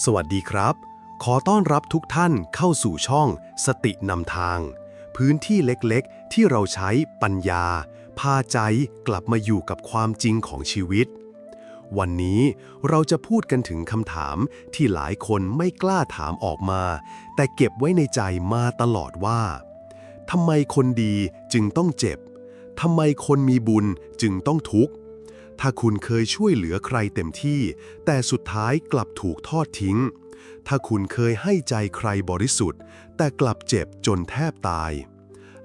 สวัสดีครับ ขอต้อนรับทุกท่านเข้าสู่ช่อง สตินำทาง พื้นที่เล็กๆ ที่เราใช้ปัญญา พาใจกลับมาอยู่กับความจริงของชีวิต วันนี้เราจะพูดกันถึงคำถามที่หลายคนไม่กล้าถามออกมา แต่เก็บไว้ในใจมาตลอดว่าทำไมคนดีจึงต้องเจ็บทำไมคนมีบุญจึงต้องทุกข์ ถ้าคุณเคยช่วยเหลือใครเต็มที่ แต่สุดท้ายกลับถูกทอดทิ้ง ถ้าคุณเคยให้ใจใครบริสุทธิ์ แต่กลับเจ็บจนแทบตาย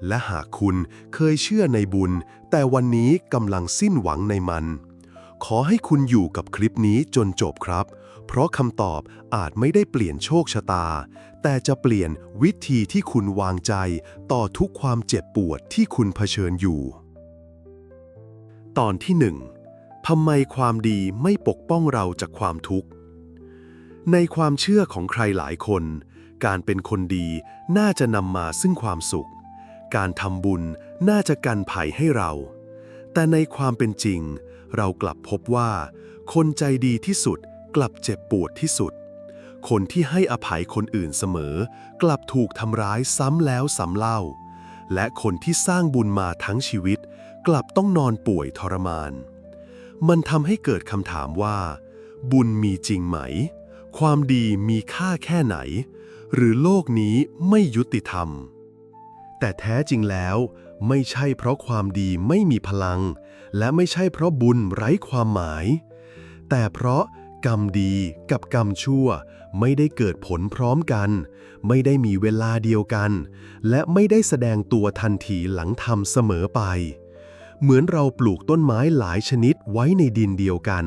และหากคุณเคยเชื่อในบุญ แต่วันนี้กำลังสิ้นหวังในมัน ขอให้คุณอยู่กับคลิปนี้จนจบครับ เพราะคำตอบอาจไม่ได้เปลี่ยนโชคชะตา แต่จะเปลี่ยนวิธีที่คุณวางใจ ต่อทุกความเจ็บปวดที่คุณเผชิญอยู่ ตอนที่หนึ่ง ทำไมความดีไม่ปกป้องเราจากความทุกข์ ในความเชื่อของใครหลายคน การเป็นคนดีน่าจะนำมาซึ่งความสุข การทำบุญน่าจะกันภัยให้เรา แต่ในความเป็นจริง เรากลับพบว่า คนใจดีที่สุดกลับเจ็บปวดที่สุด คนที่ให้อภัยคนอื่นเสมอ กลับถูกทำร้ายซ้ำแล้วซ้ำเล่า และคนที่สร้างบุญมาทั้งชีวิต กลับต้องนอนป่วยทรมาน มันทำให้เกิดคำถามว่า บุญมีจริงไหม ความดีมีค่าแค่ไหน หรือโลกนี้ไม่ยุติธรรม แต่แท้จริงแล้ว ไม่ใช่เพราะความดีไม่มีพลัง และไม่ใช่เพราะบุญไร้ความหมาย แต่เพราะกรรมดีกับกรรมชั่ว ไม่ได้เกิดผลพร้อมกัน ไม่ได้มีเวลาเดียวกัน และไม่ได้แสดงตัวทันทีหลังทำเสมอไป เหมือนเราปลูกต้นไม้หลายชนิด ไว้ในดินเดียวกัน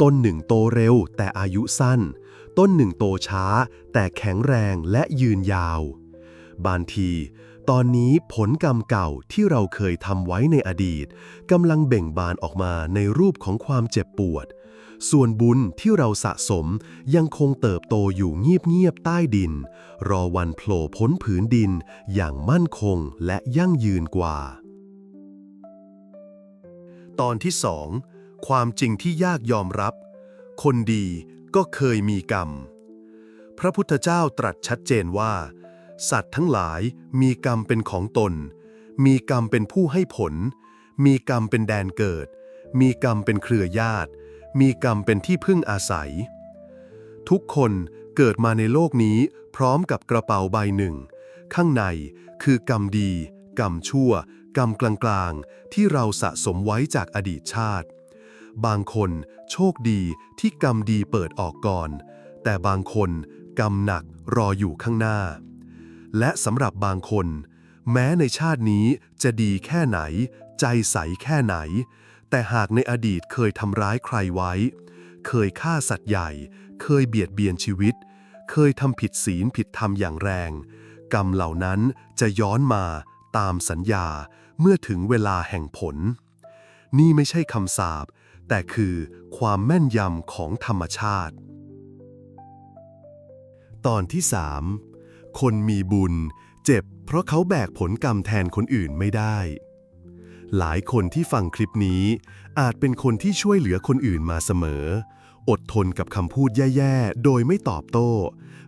ต้นหนึ่งโตเร็วแต่อายุสั้น ต้นหนึ่งโตช้า แต่แข็งแรงและยืนยาว บางที ตอนนี้ผลกรรมเก่าที่เราเคยทำไว้ในอดีตกำลังเบ่งบานออกมาในรูปของความเจ็บปวด ส่วนบุญที่เราสะสมยังคงเติบโตอยู่เงียบๆใต้ดิน รอวันโผล่พ้นผืนดินอย่างมั่นคงและยั่งยืนกว่าตอนที่สอง ความจริงที่ยากยอมรับ คนดีก็เคยมีกรรม พระพุทธเจ้าตรัสชัดเจนว่า สัตว์ทั้งหลายมีกรรมเป็นของตน มีกรรมเป็นผู้ให้ผล มีกรรมเป็นแดนเกิด มีกรรมเป็นเครือญาติ มีกรรมเป็นที่พึ่งอาศัย ทุกคนเกิดมาในโลกนี้พร้อมกับกระเป๋าใบหนึ่ง ข้างในคือกรรมดี กรรมชั่ว กรรมกลางๆ ที่เราสะสมไว้จากอดีตชาติ บางคนโชคดีที่กรรมดีเปิดออกก่อน แต่บางคนกรรมหนักรออยู่ข้างหน้า และสำหรับบางคน แม้ในชาตินี้จะดีแค่ไหน ใจใสแค่ไหน แต่หากในอดีตเคยทำร้ายใครไว้ เคยฆ่าสัตว์ใหญ่ เคยเบียดเบียนชีวิต เคยทำผิดศีลผิดธรรมอย่างแรง กรรมเหล่านั้นจะย้อนมาตามสัญญาเมื่อถึงเวลาแห่งผล นี่ไม่ใช่คำสาป แต่คือความแม่นยำของธรรมชาติ ตอนที่ 3 คนมีบุญ เจ็บ เพราะเขาแบกผลกรรมแทนคนอื่นไม่ได้ หลายคนที่ฟังคลิปนี้ อาจเป็นคนที่ช่วยเหลือคนอื่นมาเสมอ อดทนกับคำพูดแย่ๆ โดยไม่ตอบโต้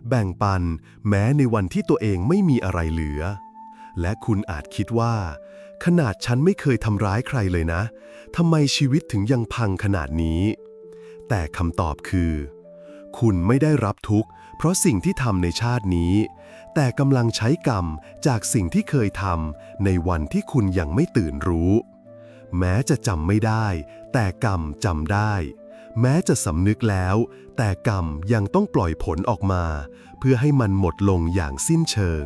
แบ่งปัน แม้ในวันที่ตัวเองไม่มีอะไรเหลือ และคุณอาจคิดว่า ขนาดฉันไม่เคยทำร้ายใครเลยนะ ทำไมชีวิตถึงยังพังขนาดนี้ แต่คำตอบคือ คุณไม่ได้รับทุกข์ เพราะสิ่งที่ทำในชาตินี้ แต่กำลังใช้กรรมจากสิ่งที่เคยทำในวันที่คุณยังไม่ตื่นรู้ แม้จะจำไม่ได้ แต่กรรมจำได้ แม้จะสำนึกแล้ว แต่กรรมยังต้องปล่อยผลออกมา เพื่อให้มันหมดลงอย่างสิ้นเชิง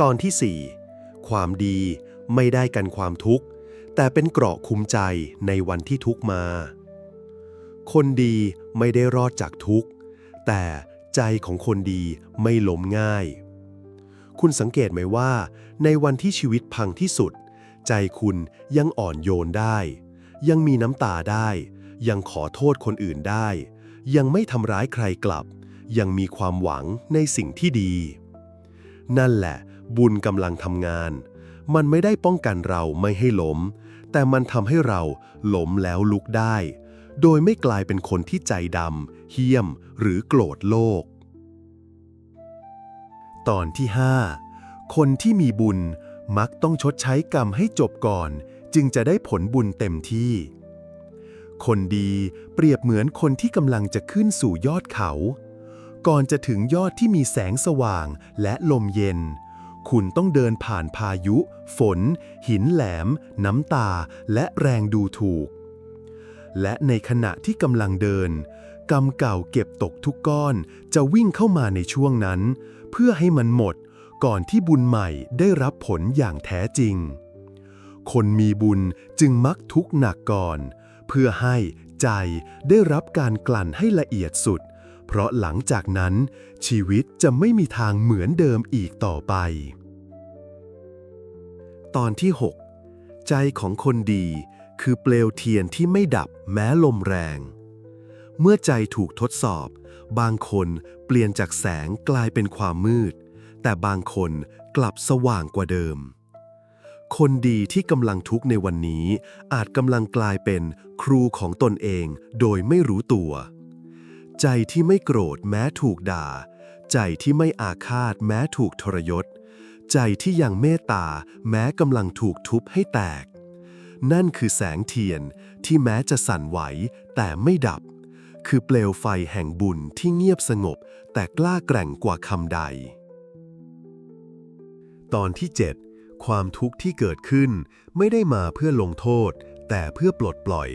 ตอนที่ 4 ความดีไม่ได้กันความทุกข์ แต่เป็นเกราะคุ้มใจในวันที่ทุกมา คนดีไม่ได้รอดจากทุกข์ แต่ใจของคนดีไม่ล้มง่าย คุณสังเกตไหมว่า ในวันที่ชีวิตพังที่สุด ใจคุณยังอ่อนโยนได้ ยังมีน้ำตาได้ ยังขอโทษคนอื่นได้ ยังไม่ทำร้ายใครกลับ ยังมีความหวังในสิ่งที่ดี นั่นแหละ บุญกำลังทำงาน มันไม่ได้ป้องกันเราไม่ให้ล้มแต่มันทำให้เราล้มแล้วลุกได้ โดยไม่กลายเป็นคนที่ใจดำเหี้ยม หรือโกรธโลก ตอนที่ 5 คนที่มีบุญมักต้องชดใช้กรรมให้จบก่อน จึงจะได้ผลบุญเต็มที่ คนดีเปรียบเหมือนคนที่กำลังจะขึ้นสู่ยอดเขา ก่อนจะถึงยอดที่มีแสงสว่างและลมเย็น คุณต้องเดินผ่านพายุ ฝน หินแหลม น้ำตา และแรงดูถูก และในขณะที่กำลังเดิน กรรมเก่าเก็บตกทุกก้อน จะวิ่งเข้ามาในช่วงนั้น เพื่อให้มันหมด ก่อนที่บุญใหม่ได้รับผลอย่างแท้จริง คนมีบุญจึงมักทุกข์หนักก่อน เพื่อให้ใจได้รับการกลั่นให้ละเอียดสุด เพราะหลังจากนั้นชีวิตจะไม่มีทางเหมือนเดิมอีกต่อไป ตอนที่ 6 ใจของคนดีคือเปลวเทียนที่ไม่ดับแม้ลมแรง เมื่อใจถูกทดสอบ บางคนเปลี่ยนจากแสงกลายเป็นความมืด แต่บางคนกลับสว่างกว่าเดิม คนดีที่กำลังทุกข์ในวันนี้ อาจกำลังกลายเป็นครูของตนเองโดยไม่รู้ตัว ใจที่ไม่โกรธแม้ถูกด่า ใจที่ไม่อาฆาตแม้ถูกทรยศ ใจที่ยังเมตตาแม้กำลังถูกทุบให้แตก นั่นคือแสงเทียนที่แม้จะสั่นไหวแต่ไม่ดับ คือเปลวไฟแห่งบุญที่เงียบสงบ แต่กล้าแกร่งกว่าคำใด ตอนที่ 7 ความทุกข์ที่เกิดขึ้นไม่ได้มาเพื่อลงโทษ แต่เพื่อปลดปล่อย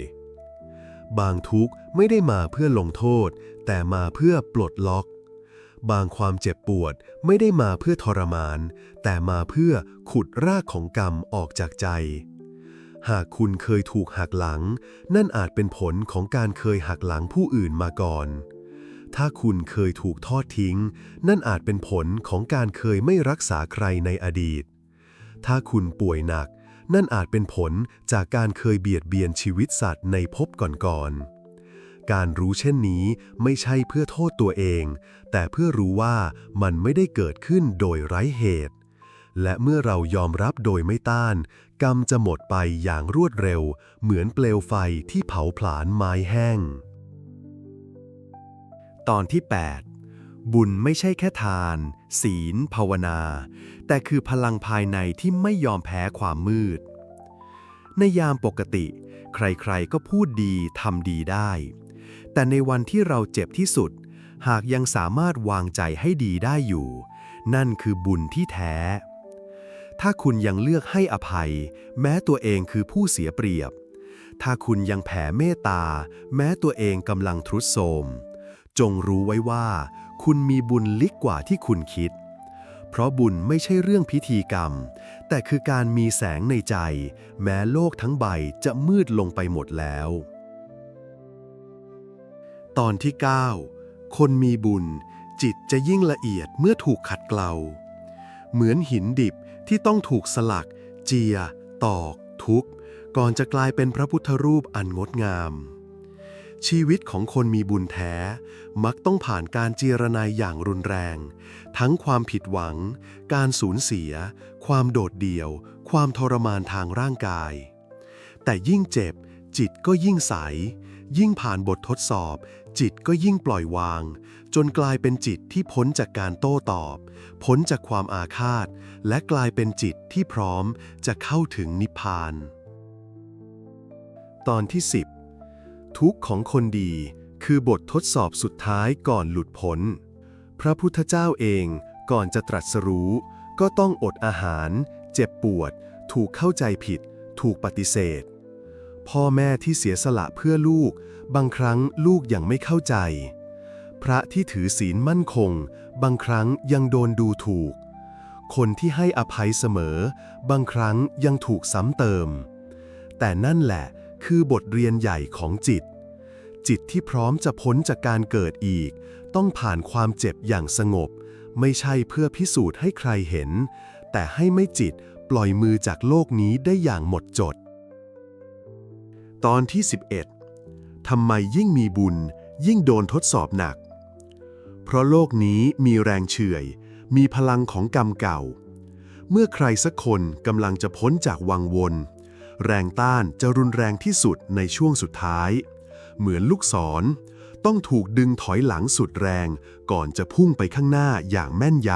บางทุกข์ไม่ได้มาเพื่อลงโทษ แต่มาเพื่อปลดล็อก บางความเจ็บปวดไม่ได้มาเพื่อทรมาน แต่มาเพื่อขุดรากของกรรมออกจากใจ หากคุณเคยถูกหักหลัง นั่นอาจเป็นผลของการเคยหักหลังผู้อื่นมาก่อน ถ้าคุณเคยถูกทอดทิ้ง นั่นอาจเป็นผลของการเคยไม่รักษาใครในอดีต ถ้าคุณป่วยหนัก นั่นอาจเป็นผลจากการเคยเบียดเบียนชีวิตสัตว์ในภพก่อนๆ การรู้เช่นนี้ไม่ใช่เพื่อโทษตัวเอง แต่เพื่อรู้ว่ามันไม่ได้เกิดขึ้นโดยไร้เหตุ และเมื่อเรายอมรับโดยไม่ต้าน กรรมจะหมดไปอย่างรวดเร็ว เหมือนเปลวไฟที่เผาผลาญไม้แห้ง ตอนที่ 8 บุญไม่ใช่แค่ทาน ศีล ภาวนา แต่คือพลังภายในที่ไม่ยอมแพ้ความมืด ในยามปกติ ใครๆ ก็พูดดีทำดีได้ แต่ในวันที่เราเจ็บที่สุด หากยังสามารถวางใจให้ดีได้อยู่ นั่นคือบุญที่แท้ ถ้าคุณยังเลือกให้อภัย แม้ตัวเองคือผู้เสียเปรียบ ถ้าคุณยังแผ่เมตตา แม้ตัวเองกำลังทรุดโทรมจงรู้ไว้ว่า คุณมีบุญลิกกว่าที่คุณคิด เพราะบุญไม่ใช่เรื่องพิธีกรรม แต่คือการมีแสงในใจ แม้โลกทั้งใบจะมืดลงไปหมดแล้ว ตอนที่ 9 คนมีบุญ จิตจะยิ่งละเอียดเมื่อถูกขัดเกลา เหมือนหินดิบที่ต้องถูกสลัก เจีย ตอก ทุบก่อนจะกลายเป็นพระพุทธรูปอันงดงาม ชีวิตของคนมีบุญแท้ มักต้องผ่านการเจรนายอย่างรุนแรง ทั้งความผิดหวัง การสูญเสีย ความโดดเดี่ยว ความทรมานทางร่างกาย แต่ยิ่งเจ็บ จิตก็ยิ่งใส ยิ่งผ่านบททดสอบ จิตก็ยิ่งปล่อยวาง จนกลายเป็นจิตที่พ้นจากการโต้ตอบ พ้นจากความอาฆาต และกลายเป็นจิตที่พร้อมจะเข้าถึงนิพพาน ตอนที่ 10 ทุกข์ของคนดี คือบททดสอบสุดท้ายก่อนหลุดพ้น พระพุทธเจ้าเองก่อนจะตรัสรู้ ก็ต้องอดอาหาร เจ็บปวด ถูกเข้าใจผิด ถูกปฏิเสธ พ่อแม่ที่เสียสละเพื่อลูก บางครั้งลูกยังไม่เข้าใจ พระที่ถือศีลมั่นคง บางครั้งยังโดนดูถูก คนที่ให้อภัยเสมอ บางครั้งยังถูกซ้ำเติม แต่นั่นแหละ คือบทเรียนใหญ่ของจิต จิตที่พร้อมจะพ้นจากการเกิดอีก ต้องผ่านความเจ็บอย่างสงบ ไม่ใช่เพื่อพิสูจน์ให้ใครเห็น แต่ให้ไม่จิตปล่อยมือจากโลกนี้ได้อย่างหมดจด ตอนที่ 11 ทำไมยิ่งมีบุญ ยิ่งโดนทดสอบหนัก เพราะโลกนี้มีแรงเฉื่อย มีพลังของกรรมเก่า เมื่อใครสักคนกำลังจะพ้นจากวังวน แรงต้านจะรุนแรงที่สุดในช่วงสุดท้าย เหมือนลูกศร ต้องถูกดึงถอยหลังสุดแรง ก่อนจะพุ่งไปข้างหน้าอย่างแม่นย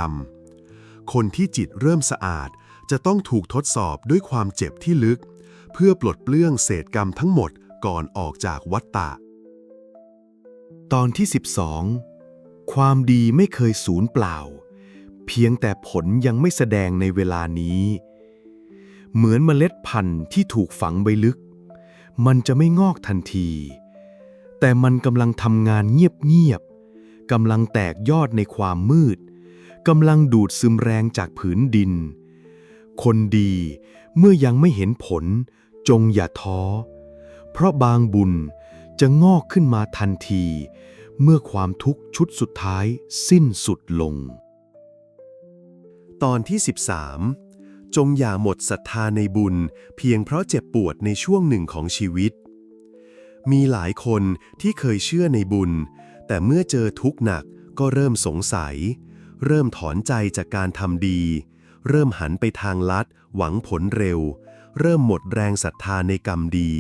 ำ คนที่จิตเริ่มสะอาดจะต้องถูกทดสอบด้วยความเจ็บที่ลึก เพื่อปลดเปลื้องเศษกรรมทั้งหมดก่อนออกจากวัฏฏะ ตอนที่ 12 ความดีไม่เคยสูญเปล่า เพียงแต่ผลยังไม่แสดงในเวลานี้ เหมือนเมล็ดพันธุ์ที่ถูกฝังไว้ลึก มันจะไม่งอกทันที แต่มันกำลังทำงานเงียบๆกำลังแตกยอดในความมืดกำลังดูดซึมแรงจากผืนดิน คนดีเมื่อยังไม่เห็นผล จงอย่าท้อ เพราะบางบุญจะงอกขึ้นมาทันที เมื่อความทุกข์ชุดสุดท้ายสิ้นสุดลง ตอนที่ 13 จงอย่าหมดศรัทธาในบุญ เพียงเพราะเจ็บปวดในช่วงหนึ่งของชีวิต มีหลายคนที่เคยเชื่อในบุญ แต่เมื่อเจอทุกข์หนักก็เริ่มสงสัย เริ่มถอนใจจากการทำดี เริ่มหันไปทางลัด หวังผลเร็ว เริ่มหมดแรงศรัทธาในกรรมดี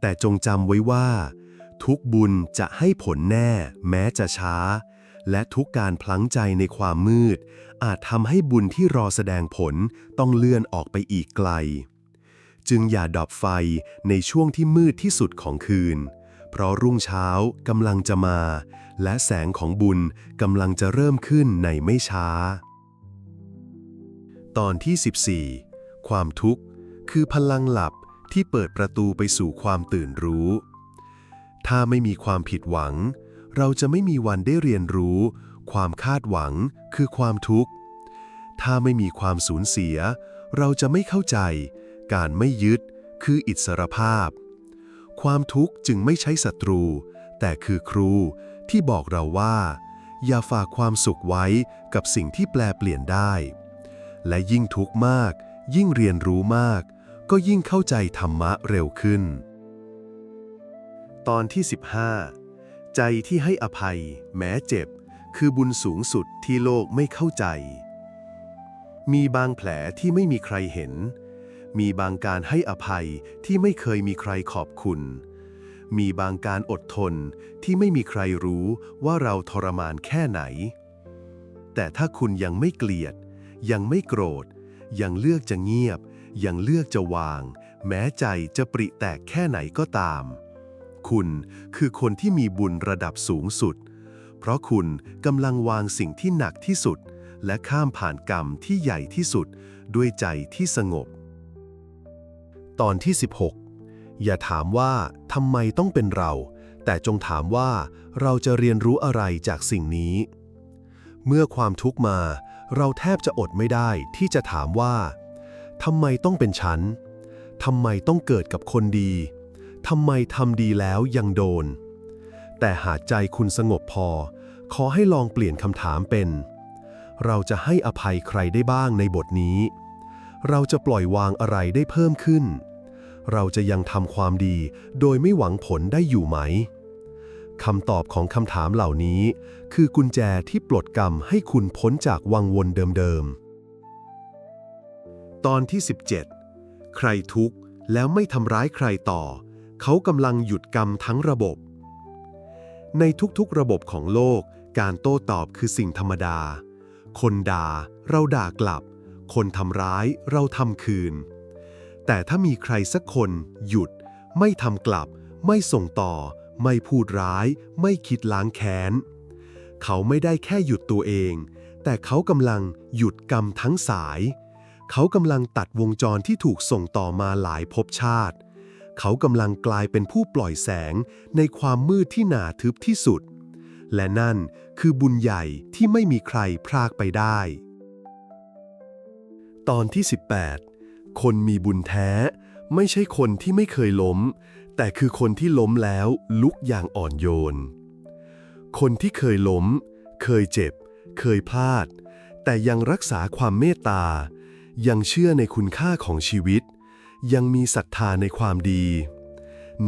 แต่จงจำไว้ว่า ทุกบุญจะให้ผลแน่ แม้จะช้า และทุกการพลั้งใจในความมืด อาจทำให้บุญที่รอแสดงผลต้องเลื่อนออกไปอีกไกล จึงอย่าดอบไฟในช่วงที่มืดที่สุดของคืน เพราะรุ่งเช้ากำลังจะมา และแสงของบุญกำลังจะเริ่มขึ้นในไม่ช้า ตอนที่ 14 ความทุกข์ คือพลังหลับที่เปิดประตูไปสู่ความตื่นรู้ ถ้าไม่มีความผิดหวัง เราจะไม่มีวันได้เรียนรู้ ความคาดหวังคือความทุกข์ ถ้าไม่มีความสูญเสีย เราจะไม่เข้าใจ การไม่ยึดคืออิสรภาพ ความทุกข์จึงไม่ใช่ศัตรู แต่คือครูที่บอกเราว่า อย่าฝากความสุขไว้กับสิ่งที่แปลเปลี่ยนได้ และยิ่งทุกข์มาก ยิ่งเรียนรู้มาก ก็ยิ่งเข้าใจธรรมะเร็วขึ้น ตอนที่ 15 ใจที่ให้อภัย แม้เจ็บ คือบุญสูงสุดที่โลกไม่เข้าใจ มีบางแผลที่ไม่มีใครเห็น มีบางการให้อภัยที่ไม่เคยมีใครขอบคุณ มีบางการอดทนที่ไม่มีใครรู้ว่าเราทรมานแค่ไหน แต่ถ้าคุณยังไม่เกลียด ยังไม่โกรธ ยังเลือกจะเงียบ ยังเลือกจะวาง แม้ใจจะปริแตกแค่ไหนก็ตาม คุณ คือคนที่มีบุญระดับสูงสุด เพราะคุณกำลังวางสิ่งที่หนักที่สุด และข้ามผ่านกรรมที่ใหญ่ที่สุด ด้วยใจที่สงบ ตอนที่ 16 อย่าถามว่าทำไมต้องเป็นเรา แต่จงถามว่าเราจะเรียนรู้อะไรจากสิ่งนี้ เมื่อความทุกข์มา เราแทบจะอดไม่ได้ที่จะถามว่าทำไมต้องเป็นฉันทำไมต้องเกิดกับคนดี ทำไมทำดีแล้วยังโดน แต่หากใจคุณสงบพอ ขอให้ลองเปลี่ยนคำถามเป็น เราจะให้อภัยใครได้บ้างในบทนี้ เราจะปล่อยวางอะไรได้เพิ่มขึ้น เราจะยังทำความดีโดยไม่หวังผลได้อยู่ไหมคำตอบของคำถามเหล่านี้ คือกุญแจที่ปลดกรรมให้คุณพ้นจากวังวนเดิมๆ ตอนที่ 17 ใครทุกข์แล้วไม่ทำร้ายใครต่อ เขากำลังหยุดกรรมทั้งระบบ ในทุกๆระบบของโลก การโต้ตอบคือสิ่งธรรมดา คนด่า เราด่ากลับ คนทำร้ายเราทำคืน แต่ถ้ามีใครสักคนหยุด ไม่ทำกลับ ไม่ส่งต่อ ไม่พูดร้าย ไม่คิดล้างแค้น เขาไม่ได้แค่หยุดตัวเอง แต่เขากำลังหยุดกรรมทั้งสาย เขากำลังตัดวงจรที่ถูกส่งต่อมาหลายภพชาติ เขากำลังกลายเป็นผู้ปล่อยแสงในความมืดที่หนาทึบที่สุด และนั่นคือบุญใหญ่ที่ไม่มีใครพรากไปได้ ตอนที่ 18 คนมีบุญแท้ ไม่ใช่คนที่ไม่เคยล้ม แต่คือคนที่ล้มแล้วลุกอย่างอ่อนโยน คนที่เคยล้ม เคยเจ็บ เคยพลาด แต่ยังรักษาความเมตตา ยังเชื่อในคุณค่าของชีวิต ยังมีศรัทธาในความดี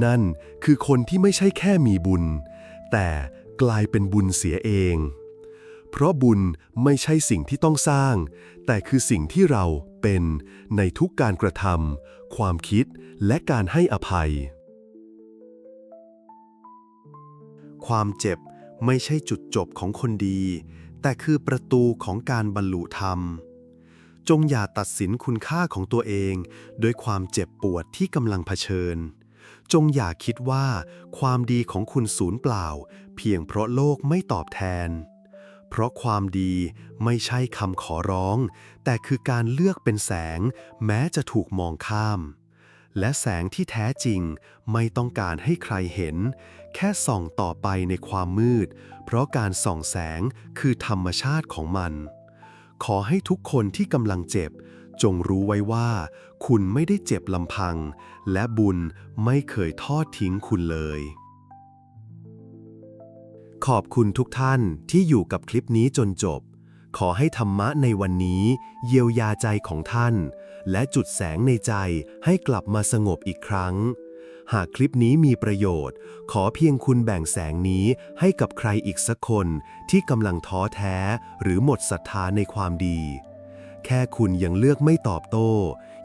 นั่นคือคนที่ไม่ใช่แค่มีบุญ แต่กลายเป็นบุญเสียเอง เพราะบุญไม่ใช่สิ่งที่ต้องสร้าง แต่คือสิ่งที่เราเป็นในทุกการกระทำความคิดและการให้อภัย ความเจ็บไม่ใช่จุดจบของคนดี แต่คือประตูของการบรรลุธรรม จงอย่าตัดสินคุณค่าของตัวเองโดยความเจ็บปวดที่กำลังเผชิญ จงอย่าคิดว่าความดีของคุณสูญเปล่า เพียงเพราะโลกไม่ตอบแทน เพราะความดีไม่ใช่คำขอร้อง แต่คือการเลือกเป็นแสง แม้จะถูกมองข้าม และแสงที่แท้จริงไม่ต้องการให้ใครเห็น แค่ส่องต่อไปในความมืด เพราะการส่องแสงคือธรรมชาติของมัน ขอให้ทุกคนที่กำลังเจ็บ จงรู้ไว้ว่า คุณไม่ได้เจ็บลำพัง และบุญไม่เคยทอดทิ้งคุณเลย ขอบคุณทุกท่านที่อยู่กับคลิปนี้จนจบ ขอให้ธรรมะในวันนี้ เยียวยาใจของท่าน และจุดแสงในใจให้กลับมาสงบอีกครั้ง หากคลิปนี้มีประโยชน์ ขอเพียงคุณแบ่งแสงนี้ให้กับใครอีกสักคนที่กำลังท้อแท้ หรือหมดศรัทธาในความดี แค่คุณยังเลือกไม่ตอบโต้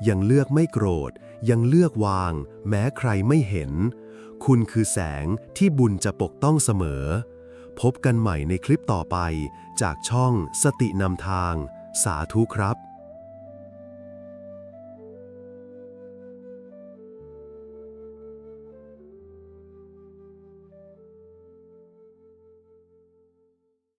ยังเลือกไม่โกรธ ยังเลือกวาง แม้ใครไม่เห็น คุณคือแสงที่บุญจะปกต้องเสมอ พบกันใหม่ในคลิปต่อไป จากช่องสตินำทาง สาธุครับ